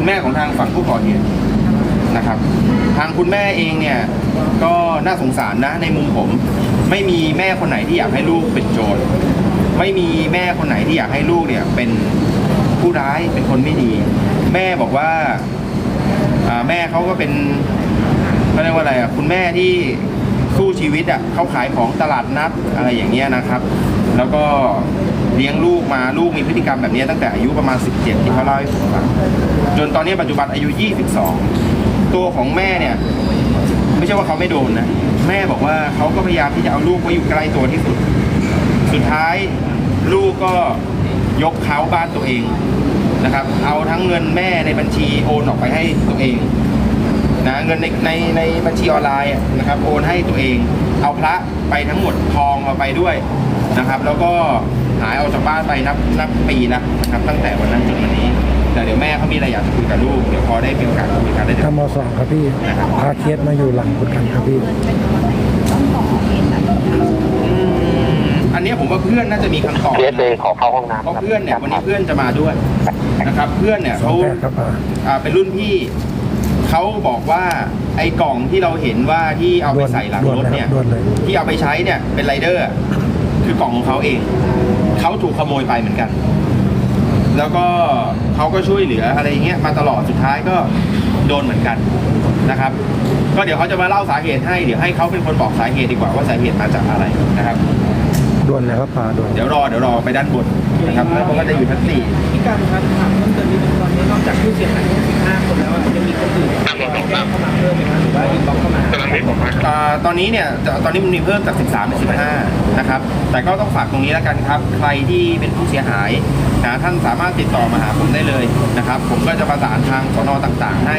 คุณแม่ของทางฝั่งผู้ก่อเหตุนะครับ ทางคุณแม่เองเนี่ยก็น่าสงสารนะในมุมผม ไม่มีแม่คนไหนที่อยากให้ลูกเป็นโจรไม่มีแม่คนไหนที่อยากให้ลูกเนี่ยเป็นผู้ร้ายเป็นคนไม่ดี แม่บอกว่าอ่าแม่เขาก็เป็นเขาเรียกว่าอะไรอะคุณแม่ที่สู้ชีวิตอะเขาขายของตลาดนัดอะไรอย่างเงี้ยนะครับ แล้วก็ เลี้ยงลูกมาลูกมีพฤติกรรมแบบนี้ตั้งแต่อายุประมาณ 17 ที่เขาเล่าให้ผมฟังจนตอนนี้ปัจจุบันอายุ 22 ตัวของแม่เนี่ย ไม่ใช่ว่าเขาไม่โดนนะ แม่บอกว่าเขาก็พยายามที่จะเอาลูกไว้อยู่ใกล้ตัวที่สุด สุดท้ายลูกก็ยกเขาบ้านตัวเองนะครับ เอาทั้งเงินแม่ในบัญชีโอนออกไปให้ตัวเองนะเงินในในในบัญชีออนไลน์นะครับโอนให้ตัวเอง เอาพระไปทั้งหมดทองเอาไปด้วยนะครับ แล้วก็ หายออกจากบ้านไปนับนับปีแล้วนะครับ ตั้งแต่วันนั้นจนวันนี้ แต่เดี๋ยวแม่เขามีอะไรอยากจะคุยกับลูกเดี๋ยวพอได้มีโอกาสคุยกันได้เดี๋ยวทำมสองครับพี่พาเคสมาอยู่หลังคุณกันครับพี่ อืมอันเนี้ยผมว่าเพื่อนน่าจะมีคำตอบเคสเลยขอเข้าห้องน้ำเพราะครับเพื่อนเนี่ยวันนี้เพื่อนจะมาด้วยนะครับ เพื่อนเนี่ยสองเขา แปดครับอ่า อ่าเป็นรุ่นพี่เขาบอกว่าไอ้กล่องที่เราเห็นว่าที่เอาไปใส่หลังรถเนี่ยด่วนเลยที่เอาไปใช้เนี่ยเป็นไรเดอร์อะ คือกล่องของเขาเอง เขาถูกขโมยไปเหมือนกัน แล้วก็เขาก็ช่วยเหลืออะไรเงี้ยมาตลอดสุดท้ายก็โดนเหมือนกันนะครับ ก็เดี๋ยวเขาจะมาเล่าสาเหตุให้เดี๋ยวให้เขาเป็นคนบอกสาเหตุดีกว่าว่าสาเหตุมาจากอะไรนะครับด่วนเลยครับพาด่วนเดี๋ยวรอเดี๋ยวรอไปด้านบนนะครับแล้วผมก็จะอยู่ชั้นสี่ พี่การครับถาม อกจากผู้เสียหายทั้ง15 คนแล้วอะยังมีคนอื่นแจ้งเข้ามาเพิ่มไหมครับหรือว่าอินบ็อกซ์เข้ามาอ่าตอนนี้เนี่ยตอนนี้มันมีเพิ่มจาก 13 เป็น 15 นะครับ แต่ก็ต้องฝากตรงนี้แล้วกันครับ ใครที่เป็นผู้เสียหายนะท่านสามารถติดต่อมาหาผมได้เลยนะครับ ผมก็จะประสานทางสนต่างๆให้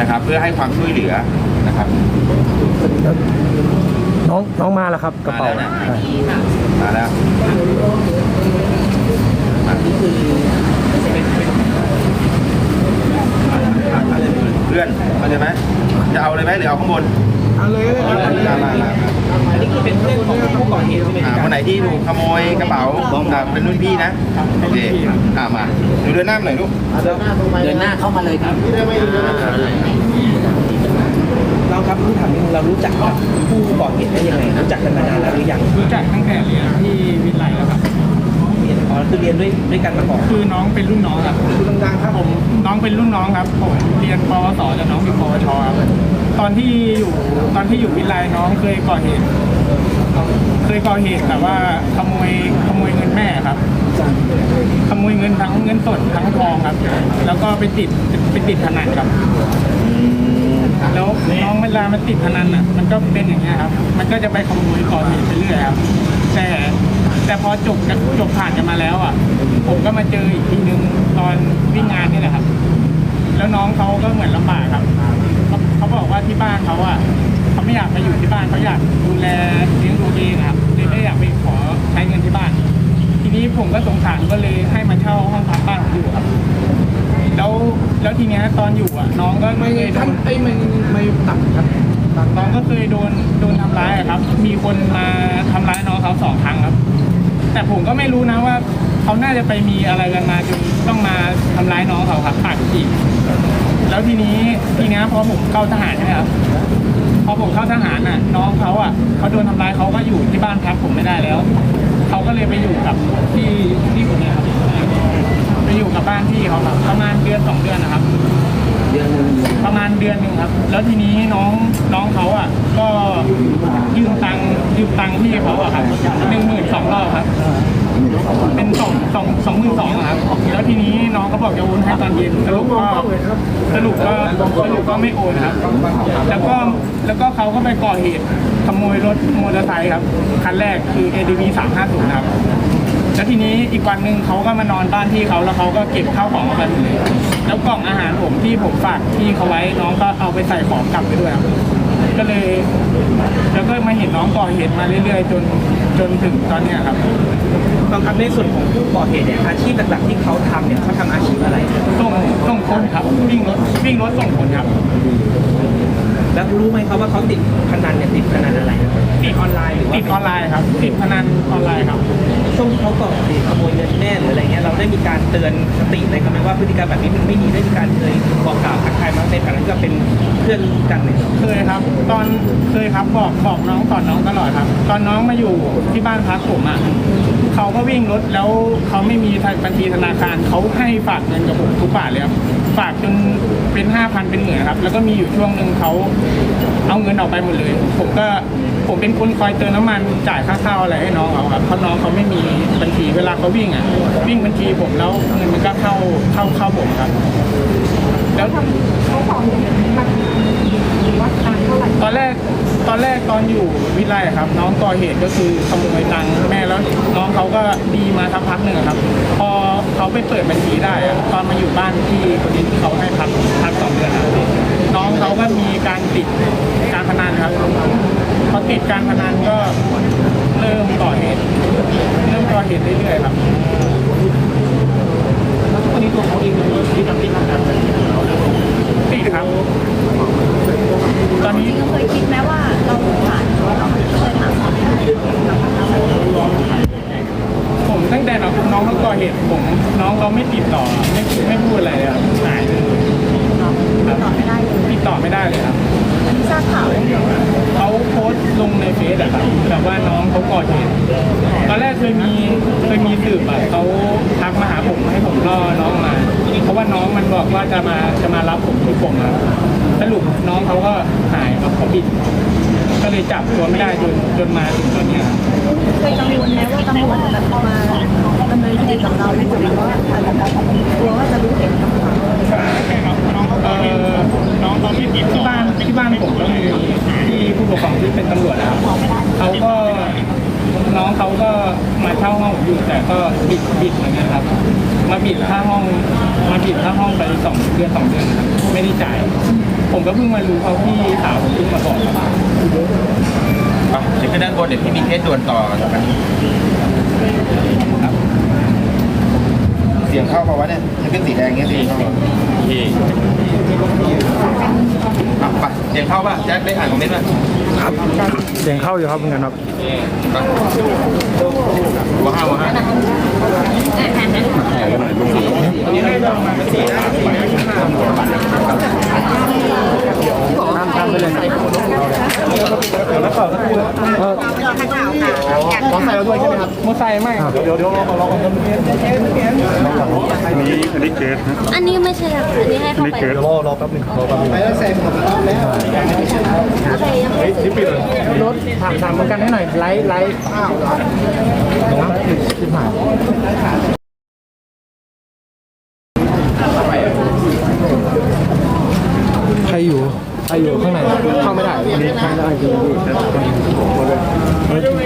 นะครับ เพื่อให้ความช่วยเหลือนะครับ น้องน้องมาแล้วครับกระเป๋ามาแล้วนะ ใช่ มาแล้วนี่คือน เพื่อนเข้าใจไหมจะเอาเลยไหมหรือเอาข้างบนเอาเลยมามามามาอันนี้คือเป็นเพื่อนของผู้ก่อเหตุใช่ไหมอ่าพี่คการนไหนที่ถูกขโมยกระเป๋าอ่าเป็นรุ่นพี่นะโอเคอ่ามาดูเดินหน้ามาหน่อยลูกเดินหน้าเข้ามาเลยครับเราครับผู้ถามนิดนึงเรารู้จักกับผู้ก่อเหตุได้ยังไงรู้จักกันมานานแล้วหรือยังรู้จักตั้งแต่เรียนที่วิทยาลัยแล้วครับ เรียนอ๋อคือเรียนด้วยด้วยกันมาก่อนคือน้องเป็นรุ่นน้องครับคุณดังๆครับผมน้องเป็นรุ่นน้องครับผมเรียนปวสแล้วน้องอยู่ปวชครับตอนที่อยู่ตอนที่อยู่วิทยาลัยน้องเคยก่อเหตุเคยก่อเหตุแบบว่าขโมยขโมยเงินแม่ครับขโมยเงินทั้งเงินสดทั้งทองครับ แล้วก็ไปติดไปติดพนันครับแล้วน้องเวลามันติดพนันอะมันก็เป็นอย่างเงี้ยครับ มันก็จะไปขโมยก่อเหตุไปเรื่อยครับแต่ แต่พอจบกันจบผ่านกันมาแล้วอะ ผมก็มาเจออีกทีนึงตอนวิ่งงานนี่แหละครับ แล้วน้องเขาก็เหมือนลำบากครับเขาเขาบอกว่าที่บ้านเขาอะเขาไม่อยากไปอยู่ที่บ้านเขาอยากดูแลเลี้ยงดูเองครับเลยไม่อยากไปขอใช้เงินที่บ้าน ทีนี้ผมก็สงสารก็เลยให้มาเช่าห้องพักบ้านผมอยู่ครับ แล้วแล้วทีเนี้ยตอนอยู่อะ น้องก็ไม่เคยโดนไอ้ไม่ไม่ตัดครับน้องก็เคยโดนโดนทำร้ายอะครับ มีคนมาทำร้ายน้องเขาสองครั้งครับ แต่ผมก็ไม่รู้นะว่า เขาน่าจะไปมีอะไรกันมาจนต้องมาทำร้ายน้องเขาครับปากจีบแล้วทีนี้ทีนี้พอผมเข้าทหารใช่ไหมครับพอผมเข้าทหารน่ะ น้องเขาอะเขาโดนทำร้ายเขาก็อยู่ที่บ้านพักผมไม่ได้แล้วเขาก็เลยไปอยู่กับที่ที่คนเนี้ยครับไปอยู่กับบ้านพี่เขาครับประมาณเดือนสองเดือนนะครับ ประมาณเดือนหนึ่งครับ แล้วทีนี้น้องน้องเขาอะ ก็ยืมตังค์ยืมตังค์พี่เขาอะครับหนึ่งหมื่นสองรอบครับ เป็นสองสองสองหมื่นสองครับ แล้วทีนี้น้องก็บอกจะโอนให้ตอนเย็นสรุปก็สรุปก็สรุปก็ไม่โอนครับ แล้วก็แล้วก็เขาก็ไปก่อเหตุขโมยรถมอเตอร์ไซค์ครับ คันแรกคือ ADV 350ครับ แล้วทีนี้อีกวันหนึ่งเขาก็มานอนบ้านพี่เขาแล้วเขาก็เก็บข้าวของออกไปหมดเลยแล้วกล่องอาหารผมที่ผมฝากพี่เขาไว้น้องก็เอาไปใส่ของกลับไปด้วยครับก็เลย แล้วก็มาเห็นน้องก่อเหตุมาเรื่อยๆ จนจนถึงตอนเนี้ยครับบางครั้งในส่วนของผู้ก่อเหตุเนี่ยอาชีพหลักๆที่เขาทำเนี่ยเขาทำอาชีพอะไร ส่งส่งคนครับวิ่งรถวิ่งรถส่งคนครับ แแล้วรู้ไหมครับว่าเขาติดพนันเนี่ยติดพนันอะไรนะครับติดออนไลน์หรือว่าติดออนไลน์ครับติดพนันออนไลน์ครับช่วงที่เขาก่อเหตุขโมยเงินแม่หรืออะไรเงี้ยเราได้มีการเตือนสติเลยครับไหมว่าพฤติกรรมแบบนี้มันไม่ดีได้มีการเคยบอกกล่าวทักทายมาในฐานะที่เราเป็นเพื่อนกันเนี่ยเคยครับ ตอนเคยครับบอกบอกน้องสอนน้องตลอดครับ ตอนน้องมาอยู่ที่บ้านพักผมอะเขาก็วิ่งรถแล้วเขาไม่มีบัญชีธนาคารเขาให้ฝากเงินกับผมทุกบาทเลยครับ ฝากจนเป็นห้าพันเป็นหมื่นครับ แล้วก็มีอยู่ช่วงหนึ่งเขาเอาเงินออกไปหมดเลย ผมก็ผมเป็นคนคอยเติมน้ำมันจ่ายค่าข้าวอะไรให้น้องเขาครับเพราะน้องเขาไม่มีบัญชีเวลาเขาวิ่งอะวิ่งบัญชีผมแล้วเงินมันก็เข้าเข้าเข้าผมครับ แล้วเขาขอเงินมันวัดตังเท่าไหร่ตอนแรกตอนแรกตอนอยู่วิไลครับ น้องก่อเหตุก็คือขโมยตังค์แม่แล้วน้องเขาก็ดีมาสักพักหนึ่งอะครับพอ เขาไปเปิดบัญชีได้อะตอนมาอยู่บ้านที่คนนี้ที่เขาให้พักพักสองเดือนอะน้องเขาก็มีการติดการพนันครับพอติดการพนันก็เริ่มก่อเหตุเริ่มก่อเหตุเรื่อยๆครับแล้วทุกวันนี้ตัวเขาเองยังมีทำที่ทำงานอะไรอยู่แล้วติดครับ ตอนนี้เคยคิดไหมว่าเราผ่านเราเคยถาม ก็เลยจับตัวไม่ได้จนจนมาถึงตอนเนี้ยครับเคยกังวลไหมว่าตำรวจจะมาดำเนินคดีกับเราไหมหรือว่าอาจจะกลัวว่าจะรู้เห็นกับเราเอ่อน้องเขาไม่ติดที่บ้านที่บ้านผมก็มีที่ผู้ปกครองที่เป็นตำรวจนะครับเขาก็น้องเขาก็มาเช่าห้องผมอยู่แต่ก็บิดบิดเหมือนกันครับ มาบิดค่าห้องมาบิดค่าห้องไปสองเดือนสองเดือนนะครับไม่ได้จ่าย ผมก็เพิ่งมารู้เขาที่สาวผมเพิ่งมาบอกครับ อะเดี๋ยวขึ้นด้านบนเดี๋ยวพี่มีเคสด่วนต่อจากกันครับเสียงเข้ามาวะเนี่ยยังเป็นสีแดงเงี้ยพี่เข้ามาอะไปเสียงเข้าป่ะแจ็คได้อ่านคอมเมนต์ป่ะครับเสียงเข้าอยู่ครับเหมือนกันครับไปว้าวว้าวตามตามไปเลยเออ ต้องใส่เราด้วยใช่ ไหมครับมอไซค์ไม่เดี๋ยวเดี๋ยวรอรออันนี้ไม่ใช่ค่ะอันนี้ให้เข้าไปรอรอแป๊บนึงรอแป๊บนึงโอเคยังไม่ถึงรถถามถามเหมือนกันให้หน่อยไลฟ์ไลฟ์อ้าวตรงนั้นชิบหายใครอยู่ ใครอยู่ข้างในเข้าไม่ได้นี่เข้าไม่ได้จริง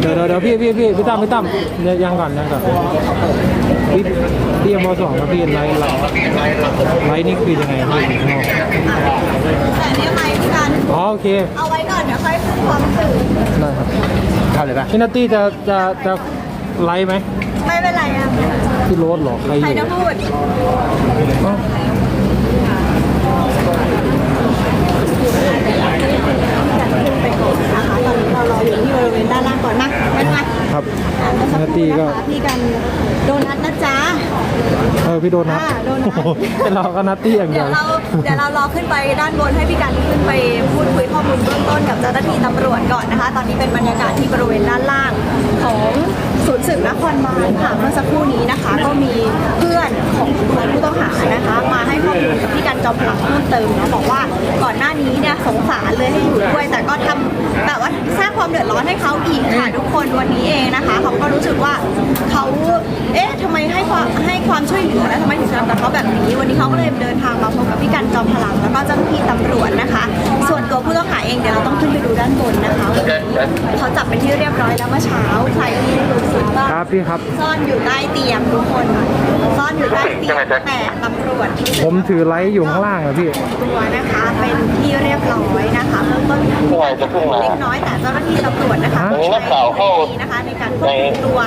เดี๋ยวเดี๋ยวเดี๋ยวพี่พี่พี่พี่ตั้มพี่ตั้มเดี๋ยวยังก่อนยังก่อนพี่พี่มสองครับพี่ไลฟ์ไลฟ์ไลฟ์นี่คือยังไงพี่อกแต่เนี่ยไหมพี่กันอ๋อโอเค เอาไว้ก่อนเดี๋ยวค่อยขึ้นความสื่อได้ครับเข้าเลยป่ะพี่นัตตี้จะจะจะไลฟ์ไหมไม่เป็นไรอะพี่โรสหรอใครอใครจะพูด เอ้า ไปก่อนนะคะตอนนี้เรารออยู่ที่บริเวณด้านล่างก่อนนะไม่เป็นไร ครับ อะ แล้วสักนาคตีรู่ก็ นะคะพี่กันโดนัทนะจ๊ะ เออพี่โดนัทอ่าโดนัทโอ้โหเป็นเราก็นัตตี้อย่างเดีเดี๋ยยววเราเดี๋ยวเรารอขึ้นไปด้านบนให้พี่กันขึ้นไปพูดคุยข้อมูลเบื้องต้นกับเจ้าหน้าที่ตำรวจก่อนนะคะ ตอนนี้เป็นบรรยากาศที่บริเวณด้านล่างของศูนย์สืบนครบาลค่ะเมื่อสักครู่นี้นะคะ ก็มีเพื่อนของตัวผู้ต้องหานะคะ มาให้ข้อมูลกับพี่กันจอมพลังเพิ่มเติมเนาะบอกว่า ก่อนหน้านี้เนี่ยสงสารเลยให้อยู่ด้วยแต่ก็ทำแบบว่าสร้างความเดือดร้อนให้เขาอีกค่ะทุกคนวันนี้เองนะคะเขาก็รู้สึกว่าเขาเอ๊ะทำไมให้ความให้ความช่วยเหลือแล้วทำไมถึงทำกับเขาแบบนี้ วันนี้เขาก็เลยเดินทางมาพบกับพี่กันจอมพลังแล้วก็เจ้าหน้าที่ตำรวจนะคะ ส่วนตัวผู้ต้องหาเองเดี๋ยวเราต้องขึ้นไปดูด้านบนนะคะวันนี้เขาจับเป็นที่เรียบร้อยแล้วเมื่อเช้าใครที่รู้สึกว่า ครับพี่ครับ ซ่อนอยู่ใต้เตียงทุกคนซ่อนอยู่ใต้เตียงแต่ตำรวจผมถือไลฟ์อยู่ข้างล่างอะพี่ ตัวนะคะเป็นที่เรียบร้อยนะคะเบื้องต้นเล็กน้อยแต่เจ้าหน้าที่ตำรวจนะคะฮะใช้นี้นะคะในการควบคุมตัว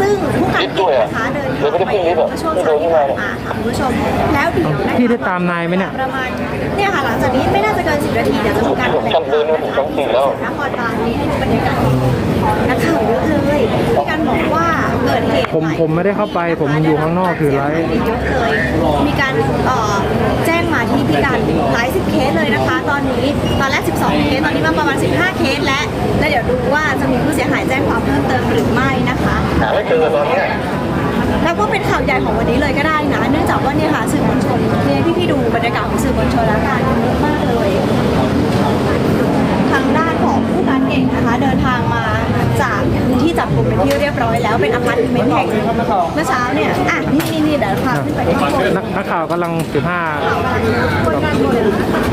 ซึ่งผู้การเอกนะคะเดินทางไปเมื่อช่วงเช้าที่ผ่านมาค่ะคุณผู้ชมแล้วเดี๋ยวนะคะพี่ได้ตามนายไหมเนี่ยประมาณเนี่ยค่ะหลังจากนี้ไม่น่าจะเกิน10นาทีเดี๋ยวจะมีการแถลงข่าวนะคะที่สนครบาลนี่บรรยากาศนักข่าวเยอะเลย ผมผมไม่ได้เข้าไปผมอยู่ข้างนอกคือไลฟ์เยอะเลยมีการเอ่อแจ้งมาที่พี่กันหลายสิบเคสเลยนะคะ ตอนนี้ตอนแรก 12 เคส ตอนนี้มาประมาณ 15 เคสแล้ว แล้วเดี๋ยวดูว่าจะมีผู้เสียหายแจ้งความเพิ่มเติมหรือไม่นะคะ หาไม่เจอตอนนี้แล้วก็เป็นข่าวใหญ่ของวันนี้เลยก็ได้นะ เนื่องจากว่าเนี่ยค่ะสื่อมวลชนเนี่ยพี่พี่ๆดูบรรยากาศของสื่อมวลชนแล้วกันเยอะมากเลย ทางด้านของผู้การเก่งนะคะ เดินทางมาจาก พื้นที่จับกลุ่มเป็นที่เรียบร้อยแล้วเป็นอพาร์ตเมนต์แห่งหนึ่งเมื่อเช้าเนี่ยอะนี่นี่นี่เดี๋ยวพาขึ้นไปข้างบนนักนักข่าวกำลังสิบห้าคนการเมือง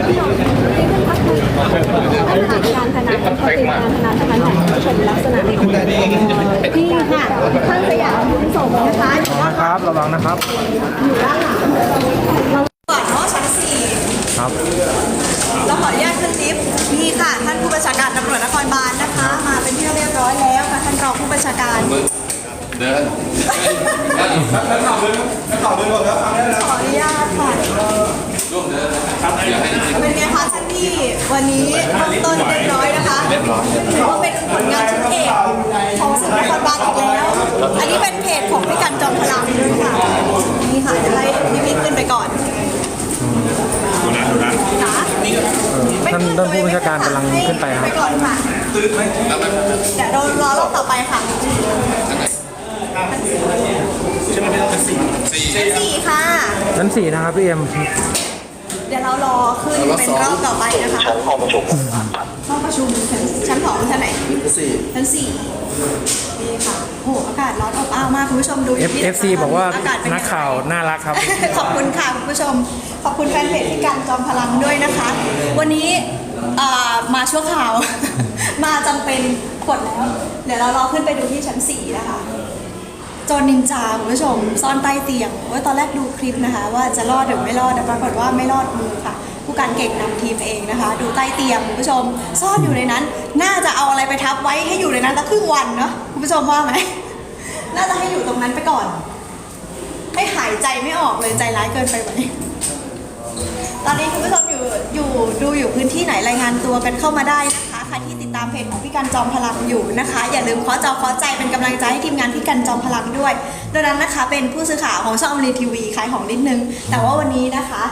ที่เราที่ขึ้นพักคือการพนันเขาติดการพนันพนันของผู้ชมลักษณะนี้พี่ค่ะท่านสยามคุณสมนะคะอยู่ว่าครับระวังนะครับอยู่ด้านหลังเราก่อนเนาะชั้นสี่ครับเราขออนุญาตขึ้นลิฟต์นี่ค่ะท่านผู้บัญชาการานรองผู้บัญชาการ เดินขออนุญาตค่ะเป็นไงคะท่านพี่ วันนี้เริ่มต้นเรียบร้อยนะคะถือว่าเป็นผลงานชิ้นเอกของสื่อนครบาลอีกแล้ว อันนี้เป็นเพจของพี่กันจอมพลังด้วยค่ะ นี่ค่ะจะให้พี่พี่ขึ้นไปก่อนค่ะ ท่านท่านผู้บัญชาการกำลังขึ้นไปครับไปก่นค่ะเดี๋ยวโดนรอรอบต่อไปค่ะสี่ค่ะ ชั้นสี่นะครับพี่เอ็มเดี๋ยวเรารอขึ้นเป็นรอบต่อไปนะคะชั้นห้องประชุมห้องประชุมชั้นชั้นสองชั้นไหนสี่ชั้นสี่นี่ค่ะโหอากาศร้อนอบอ้าวมากคุณผู้ชมดู F F C บอกว่าอเป็นนักข่าวน่ารักครับ ขอบคุณค่ะคุณผู้ชม ขอบคุณแฟนเพจที่การจอมพลังด้วยนะคะ วันนี้มาชั่วคราว มาจำเป็นกดแล้ว เดี๋ยวเรารอขึ้นไปดูที่ชั้นสี่นะคะจรนินจาคุณผู้ชม ซ่อนใต้เตียงว่าตอนแรกดูคลิปนะคะ ว่าจะรอดหรือไม่รอดแต่ปรากฏว่าไม่รอดมือค่ะ ผู้การเก่งนำทีมเองนะคะ ดูใต้เตียงคุณผู้ชม ซ่อนอยู่ในนั้น น่าจะเอาอะไรไปทับไว้ให้อยู่ในนั้นสักครึ่งวันเนาะคุณผู้ชมว่าไหมน่าจะให้อยู่ตรงนั้นไปก่อนให้หายใจไม่ออกเลยใจร้ายเกินไปไหม พื้นที่ไหนรายงานตัวกันเข้ามาได้นะคะใครที่ติดตามเพจของพี่กันจอมพลังอยู่นะคะ อย่าลืมขอจอขอใจเป็นกำลังใจให้ทีมงานพี่กันจอมพลังด้วยดังนั้นนะคะเป็นผู้สื่อข่าวของช่องอมรินทีวีขายของนิดนึง แต่ว่าวันนี้นะคะ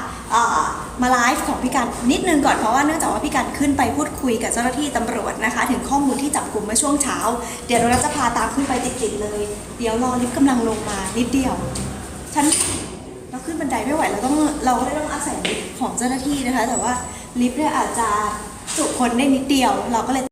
มาไลฟ์ของพี่กันนิดนึงก่อนเพราะว่าเนื่องจากว่าพี่กันขึ้นไปพูดคุยกับเจ้าหน้าที่ตำรวจนะคะ ถึงข้อมูลที่จับกลุ่มเมื่อช่วงเช้า เดี๋ยวเราจะพาตามขึ้นไปติดๆเลย เดี๋ยวรอลิฟต์กำลังลงมานิดเดียวชั้นเราขึ้นบันไดไม่ไหวเราต้องเราก็เลยต้องอาศัยของเจ้าหน้าที่นะคะ แต่ว่า ลิฟต์เนี่ยอาจจะจุคนได้นิดเดียว เราก็เลย